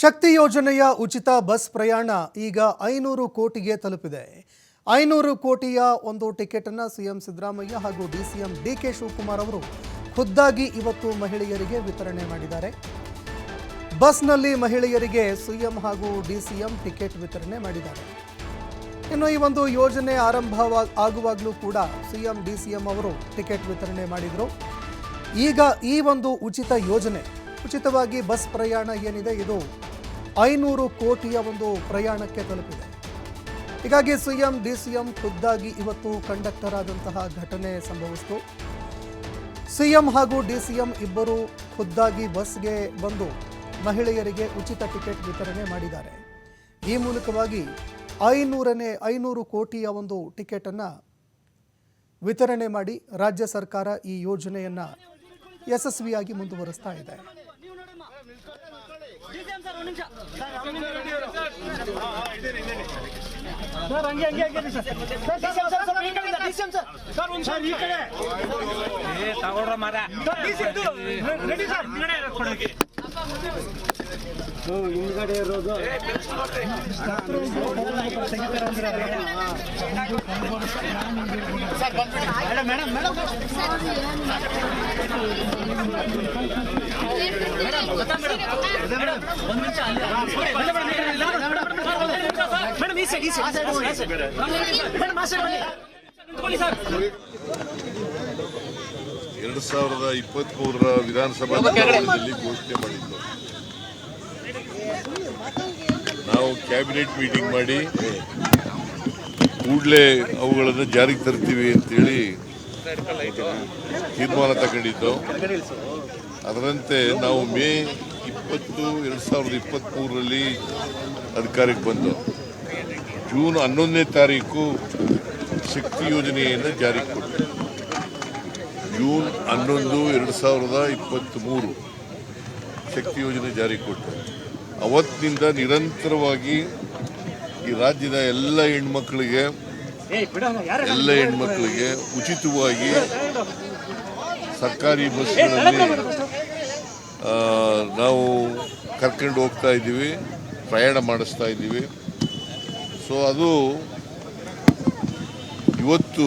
ಶಕ್ತಿ ಯೋಜನೆಯ ಉಚಿತ ಬಸ್ ಪ್ರಯಾಣ ಈಗ ಐನೂರು ಕೋಟಿಗೆ ತಲುಪಿದೆ. ಐನೂರು ಕೋಟಿಯ ಒಂದು ಟಿಕೆಟ್ ಅನ್ನ ಸಿಎಂ ಸಿದ್ದರಾಮಯ್ಯ ಹಾಗೂ ಡಿಸಿಎಂ ಡಿ ಕೆ ಶಿವಕುಮಾರ್ ಅವರು ಖುದ್ದಾಗಿ ಇವತ್ತು ಮಹಿಳೆಯರಿಗೆ ವಿತರಣೆ ಮಾಡಿದ್ದಾರೆ. ಬಸ್ನಲ್ಲಿ ಮಹಿಳೆಯರಿಗೆ ಸಿಎಂ ಹಾಗೂ ಡಿಸಿಎಂ ಟಿಕೆಟ್ ವಿತರಣೆ ಮಾಡಿದ್ದಾರೆ. ಇನ್ನು ಈ ಒಂದು ಯೋಜನೆ ಆರಂಭವಾ, ಆಗುವಾಗಲೂ ಕೂಡ ಸಿಎಂ, ಡಿಸಿಎಂ ಅವರು ಟಿಕೆಟ್ ವಿತರಣೆ ಮಾಡಿದರು. ಈಗ ಈ ಒಂದು ಉಚಿತ ಯೋಜನೆ ಉಚಿತವಾಗಿ ಬಸ್ ಪ್ರಯಾಣ ಏನಿದೆ, ಇದು ಐನೂರು ಕೋಟಿಯ ಒಂದು ಪ್ರಯಾಣಕ್ಕೆ ತಲುಪಿದೆ. ಹೀಗಾಗಿ ಸಿಎಂ, ಡಿಸಿಎಂ ಖುದ್ದಾಗಿ ಇವತ್ತು ಕಂಡಕ್ಟರ್ ಆದಂತಹ ಘಟನೆ ಸಂಭವಿಸಿತು. ಸಿಎಂ ಹಾಗೂ ಡಿ ಸಿಎಂ ಇಬ್ಬರು ಖುದ್ದಾಗಿ ಬಸ್ಗೆ ಬಂದು ಮಹಿಳೆಯರಿಗೆ ಉಚಿತ ಟಿಕೆಟ್ ವಿತರಣೆ ಮಾಡಿದ್ದಾರೆ. ಈ ಮೂಲಕವಾಗಿ ಐನೂರನೇ, ಐನೂರು ಕೋಟಿಯ ಒಂದು ಟಿಕೆಟನ್ನು ವಿತರಣೆ ಮಾಡಿ ರಾಜ್ಯ ಸರ್ಕಾರ ಈ ಯೋಜನೆಯನ್ನು ಯಶಸ್ವಿಯಾಗಿ ಮುಂದುವರಿಸ್ತಾ ಇದೆ. ಸರ್ ಒಂದು ನಿಮಿಷ. ಸರ್ ಹಂಗೆ ಹಂಗೆ ಹಂಗೆ ಸರ್. ಸರ್ ಒಂದು ಸರ್ ಈ ಕಡೆ. ಏ ತಗೊಳ್ರ ಮರ ರೆಡಿ ಸರ್. ಕೊಡೋಕೆ ಹಿಂದ್ಗಡೆ ಇರೋದು ಮೇಡಮ್ ಮೇಡಮ್. ನಿಮಿಷ ಮೇಡಮ್ ಎರಡು ಸಾವಿರದ ಇಪ್ಪತ್ತ್ ಮೂರರ ವಿಧಾನಸಭಾ ಚುನಾವಣೆಯಲ್ಲಿ ಘೋಷಣೆ ಮಾಡಿದ್ದು. ನಾವು ಕ್ಯಾಬಿನೆಟ್ ಮೀಟಿಂಗ್ ಮಾಡಿ ಕೂಡಲೇ ಅವುಗಳನ್ನು ಜಾರಿಗೆ ತರ್ತೀವಿ ಅಂತೇಳಿ ತೀರ್ಮಾನ ತಗೊಂಡಿದ್ದು. ಅದರಂತೆ ನಾವು ಮೇ ಇಪ್ಪತ್ತು ಎರಡು ಸಾವಿರದ ಇಪ್ಪತ್ತ್ಮೂರರಲ್ಲಿ ಅಧಿಕಾರಕ್ಕೆ ಬಂದು ಜೂನ್ ಹನ್ನೊಂದನೇ ತಾರೀಕು ಶಕ್ತಿ ಯೋಜನೆಯನ್ನು ಜಾರಿಗೆ ಕೊಟ್ಟರು. ಜೂನ್ ಹನ್ನೊಂದು ಎರಡು ಸಾವಿರದ ಇಪ್ಪತ್ತ್ ಮೂರು ಶಕ್ತಿ ಯೋಜನೆ ಜಾರಿಗೆ ಕೊಟ್ಟರು. ಅವತ್ತಿನಿಂದ ನಿರಂತರವಾಗಿ ಈ ರಾಜ್ಯದ ಎಲ್ಲ ಹೆಣ್ಮಕ್ಳಿಗೆ ಎಲ್ಲ ಹೆಣ್ಮಕ್ಳಿಗೆ ಉಚಿತವಾಗಿ ಸರ್ಕಾರಿ ಬಸ್ಗಳಲ್ಲಿ ನಾವು ಕರ್ಕೊಂಡು ಹೋಗ್ತಾ ಇದ್ದೀವಿ ಪ್ರಯಾಣ ಮಾಡಿಸ್ತಾ ಇದ್ದೀವಿ. ಸೊ ಅದು ಇವತ್ತು